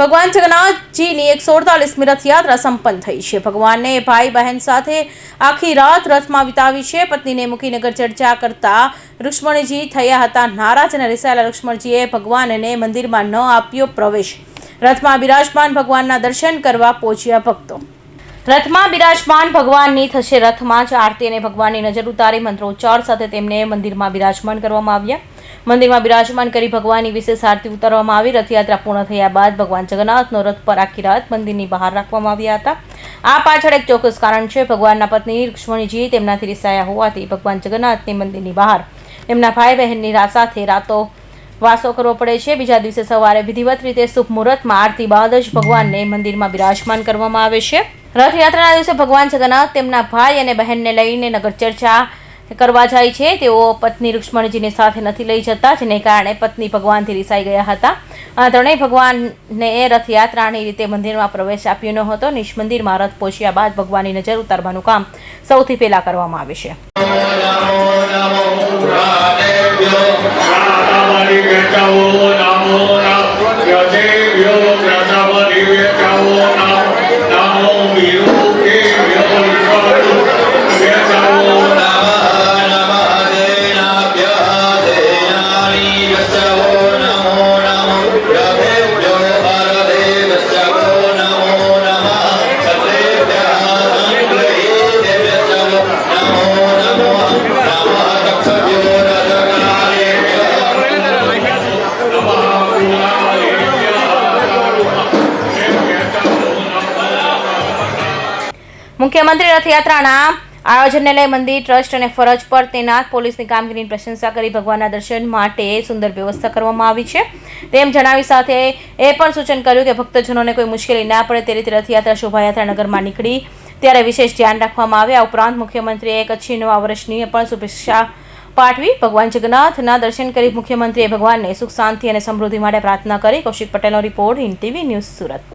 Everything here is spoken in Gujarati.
ભગવાન જગન્નાથજીની એકસો અડતાલીસમી રથયાત્રા સંપન્ન થઈ છે. ભગવાનને ભાઈ બહેન સાથે આખી રાત રથમાં વિતાવી છે. પત્નીને મૂકી નગર ચર્ચા કરતા રુક્ષ્મણજી થયા હતા નારાજ અને રિસાયેલા રુક્ષ્મણજીએ ભગવાનને મંદિરમાં ન આપ્યો પ્રવેશ. રથમાં બિરાજમાન ભગવાનના દર્શન કરવા પહોંચ્યા ભક્તો. રથમાં બિરાજમાન ભગવાનની થશે રથમાં જ આરતી અને ભગવાનની નજર ઉતારી મંત્રોચ્ચાર સાથે તેમને મંદિરમાં બિરાજમાન કરવામાં આવ્યા. મંદિરમાં બિરાજમાન કરી ભગવાનની વિશેષ આરતી ઉતારવામાં આવી. રથયાત્રા પૂર્ણ થયા બાદ ભગવાન જગન્નાથનો રથ પર આખી રાત મંદિરની બહાર રાખવામાં આવ્યા હતા. આ પાછળ એક ચોક્કસ કારણ છે. ભગવાનના પત્ની રુક્ષ્મણીજી તેમનાથી રિસાયા હોવાથી ભગવાન જગન્નાથની મંદિરની બહાર એમના ભાઈ બહેનની સાથે રાતો વાસો કરવો પડે છે. બીજા દિવસે સવારે વિધિવત રીતે શુભ મુહૂર્તમાં આરતી બાદ જ ભગવાનને મંદિરમાં બિરાજમાન કરવામાં આવે છે. રથયાત્રાના દિવસે ભગવાન જગન્નાથ તેમના ભાઈ અને બહેનને લઈને નગર ચર્ચા કરવા જાય છે. તેઓ પત્ની રુક્ષ્મણીજીને સાથે નથી લઈ જતા, જેને કારણે પત્ની ભગવાનથી રિસાઈ ગયા હતા. આ ત્રણેય ભગવાનને રથયાત્રાની રીતે મંદિરમાં પ્રવેશ આપ્યો ન હતો. નિશ રથ પહોંચ્યા બાદ ભગવાનની નજર ઉતારવાનું કામ સૌથી પહેલાં કરવામાં આવે છે. મુખ્યમંત્રી રથયાત્રાના આયોજનને લઈ મંદિર, ટ્રસ્ટ અને ફરજ પર તૈનાત પોલીસની કામગીરીની પ્રશંસા કરી ભગવાનના દર્શન માટે સુંદર વ્યવસ્થા કરવામાં આવી છે. તેમ જણાવી સાથે એ પણ સૂચન કર્યું કે ભક્તજનોને કોઈ મુશ્કેલી ના પડે તે રીતે રથયાત્રા શોભાયાત્રા નગરમાં નીકળી ત્યારે વિશેષ ધ્યાન રાખવામાં આવે. આ ઉપરાંત મુખ્યમંત્રીએ કચ્છી નવા વર્ષની પણ શુભેચ્છા પાઠવી ભગવાન જગન્નાથના દર્શન કરી મુખ્યમંત્રીએ ભગવાનને સુખ, શાંતિ અને સમૃદ્ધિ માટે પ્રાર્થના કરી. કૌશિક પટેલનો report in TV news Surat.